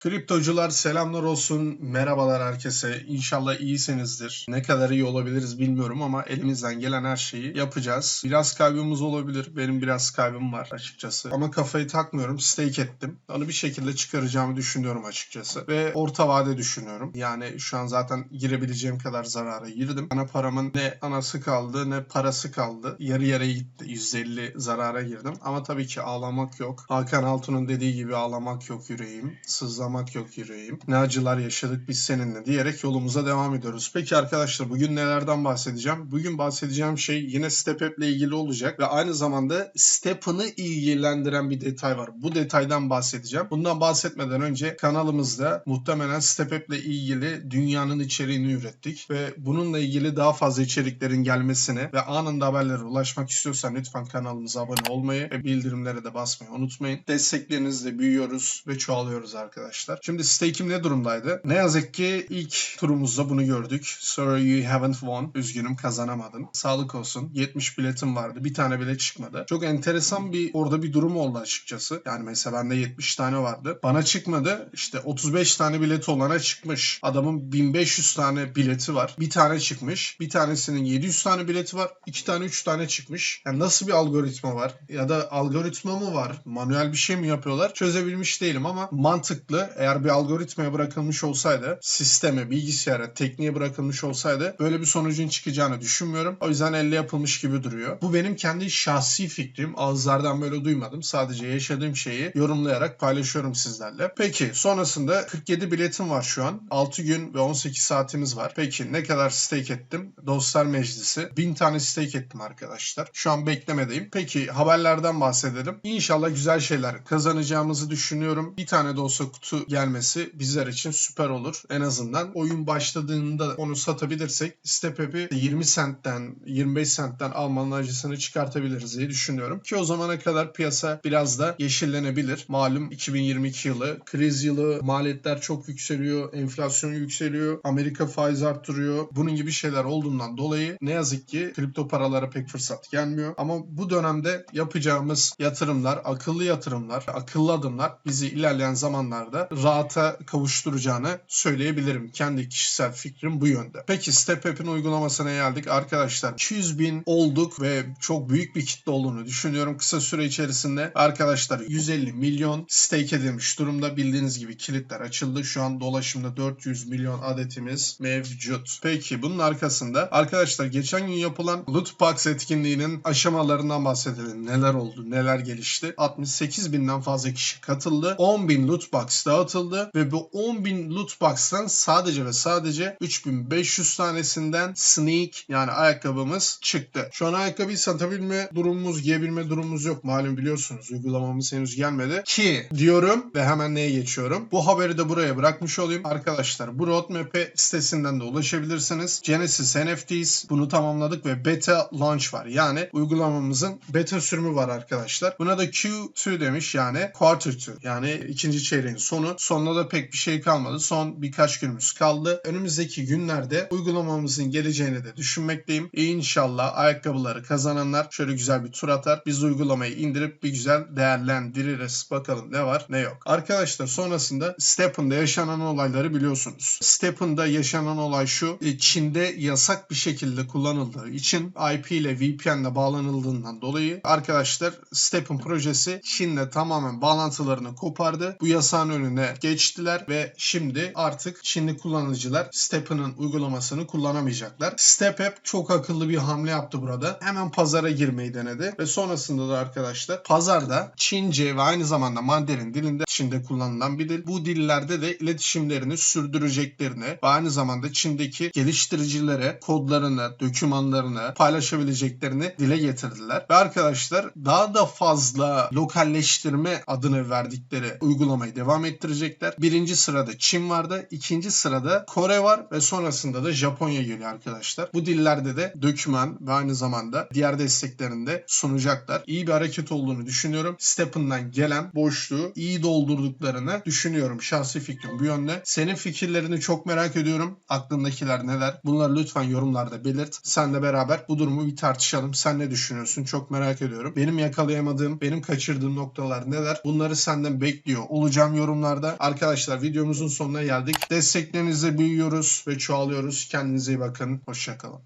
Kriptocular selamlar olsun. Merhabalar herkese. İnşallah iyisinizdir. Ne kadar iyi olabiliriz bilmiyorum ama elimizden gelen her şeyi yapacağız. Biraz kaybımız olabilir. Benim biraz kaybım var açıkçası. Ama kafayı takmıyorum. Stake ettim. Onu bir şekilde çıkaracağımı düşünüyorum açıkçası. Ve orta vade düşünüyorum. Yani şu an zaten girebileceğim kadar zarara girdim. Ana paramın ne anası kaldı ne parası kaldı. Yarı yarıya gitti. %50 zarara girdim. Ama tabii ki ağlamak yok. Hakan Altun'un dediği gibi ağlamak yok yüreğim. Sızlamak yok yüreğim. Ne acılar yaşadık biz seninle diyerek yolumuza devam ediyoruz. Peki arkadaşlar bugün nelerden bahsedeceğim? Bugün bahsedeceğim şey yine Step App ilgili olacak ve aynı zamanda Step'ını ilgilendiren bir detay var. Bu detaydan bahsedeceğim. Bundan bahsetmeden önce kanalımızda muhtemelen Step App ilgili dünyanın içeriğini ürettik ve bununla ilgili daha fazla içeriklerin gelmesine ve anında haberlere ulaşmak istiyorsan lütfen kanalımıza abone olmayı ve bildirimlere de basmayı unutmayın. Desteklerinizle büyüyoruz ve çoğalıyoruz arkadaşlar. Şimdi stake'im ne durumdaydı? Ne yazık ki ilk turumuzda bunu gördük. Sorry you haven't won. Üzgünüm kazanamadın. Sağlık olsun. 70 biletim vardı. Bir tane bile çıkmadı. Çok enteresan bir orada bir durum oldu açıkçası. Yani mesela bende 70 tane vardı. Bana çıkmadı. İşte 35 tane bileti olana çıkmış. Adamın 1500 tane bileti var. Bir tane çıkmış. Bir tanesinin 700 tane bileti var. iki tane 3 tane çıkmış. Yani nasıl bir algoritma var? Ya da algoritma mı var? Manuel bir şey mi yapıyorlar? Çözebilmiş değilim ama mantıklı. Eğer bir algoritmaya bırakılmış olsaydı, sisteme, bilgisayara, tekniğe bırakılmış olsaydı böyle bir sonucun çıkacağını düşünmüyorum. O yüzden elle yapılmış gibi duruyor. Bu benim kendi şahsi fikrim. Ağızlardan böyle duymadım. Sadece yaşadığım şeyi yorumlayarak paylaşıyorum sizlerle. Peki sonrasında 47 biletim var şu an. 6 gün ve 18 saatimiz var. Peki ne kadar stake ettim? Dostlar Meclisi. 1000 tane stake ettim arkadaşlar. Şu an beklemedeyim. Peki haberlerden bahsedelim. İnşallah güzel şeyler kazanacağımızı düşünüyorum. Bir tane de olsa kutu gelmesi bizler için süper olur. En azından oyun başladığında onu satabilirsek Step App'i 20 centten 25 centten almanın acısını çıkartabiliriz diye düşünüyorum. Ki o zamana kadar piyasa biraz da yeşillenebilir. Malum 2022 yılı kriz yılı maliyetler çok yükseliyor. Enflasyon yükseliyor. Amerika faiz arttırıyor. Bunun gibi şeyler olduğundan dolayı ne yazık ki kripto paralara pek fırsat gelmiyor. Ama bu dönemde yapacağımız yatırımlar, akıllı yatırımlar, akıllı adımlar bizi ilerleyen zamanlarda rahata kavuşturacağını söyleyebilirim. Kendi kişisel fikrim bu yönde. Peki Step App'in uygulamasına geldik. Arkadaşlar 200 bin olduk ve çok büyük bir kitle olduğunu düşünüyorum. Kısa süre içerisinde arkadaşlar 150 milyon stake edilmiş durumda. Bildiğiniz gibi kilitler açıldı. Şu an dolaşımda 400 milyon adetimiz mevcut. Peki bunun arkasında arkadaşlar geçen gün yapılan Lootbox etkinliğinin aşamalarından bahsedelim. Neler oldu, neler gelişti. 68 binden fazla kişi katıldı. 10 bin Lootbox dağıtıldı ve bu 10 bin Lootbox'tan sadece ve sadece 3500 tanesinden sneak yani ayakkabımız çıktı. Şu an ayakkabıyı satabilme durumumuz, giyebilme durumumuz yok. Malum biliyorsunuz uygulamamız henüz gelmedi. Ki diyorum ve hemen neye geçiyorum. Bu haberi de buraya bırakmış olayım. Arkadaşlar bu roadmap'e sitesinden de ulaşabilirsiniz. Genesis NFTs bunu tamamladık ve beta launch var. Yani uygulamamızın beta sürümü var arkadaşlar. Buna da Q2 demiş yani quarter 2 yani ikinci çeyreğin sonu. Sonuna da pek bir şey kalmadı. Son birkaç günümüz kaldı. Önümüzdeki günlerde uygulamamızın geleceğini de düşünmekteyim. E inşallah ayakkabıları kazananlar şöyle güzel bir tur atar. Biz uygulamayı indirip bir güzel değerlendiririz. Bakalım ne var ne yok. Arkadaşlar sonrasında Step'ında yaşanan olayları biliyorsunuz. Step'ında yaşanan olay şu. e, Çin'de yasak bir şekilde kullanıldığı için IP ile VPN ile bağlanıldığından dolayı arkadaşlar Step'ın projesi Çin'le tamamen bağlantılarını kopardı. Bu yasağın önüne geçtiler ve şimdi artık Çinli kullanıcılar Step'ın uygulamasını kullanamayacaklar. Step çok akıllı bir hamle yaptı burada. Hemen pazara girmeyi denedi ve sonrasında da arkadaşlar pazarda Çince ve aynı zamanda Mandarin dilinde Çin'de kullanılan bir dil. Bu dillerde de iletişimlerini sürdüreceklerini ve aynı zamanda Çin'deki geliştiricilere kodlarını, dokümanlarını paylaşabileceklerini dile getirdiler. Ve arkadaşlar daha da fazla lokalleştirme adını verdikleri uygulamayı devam ettirecekler. Birinci sırada Çin vardı. ikinci sırada Kore var ve sonrasında da Japonya geliyor arkadaşlar. Bu dillerde de döküman ve aynı zamanda diğer desteklerini de sunacaklar. İyi bir hareket olduğunu düşünüyorum. Step'ından gelen boşluğu iyi doldurduklarını düşünüyorum. Şahsi fikrim bu yönde. Senin fikirlerini çok merak ediyorum. Aklındakiler neler? Bunları lütfen yorumlarda belirt. Senle beraber bu durumu bir tartışalım. Sen ne düşünüyorsun? Çok merak ediyorum. Benim yakalayamadığım, benim kaçırdığım noktalar neler? Bunları senden bekliyor olacağım yorumlar yorumlarda. Arkadaşlar videomuzun sonuna geldik. Desteklerinizle büyüyoruz ve çoğalıyoruz. Kendinize iyi bakın. Hoşçakalın.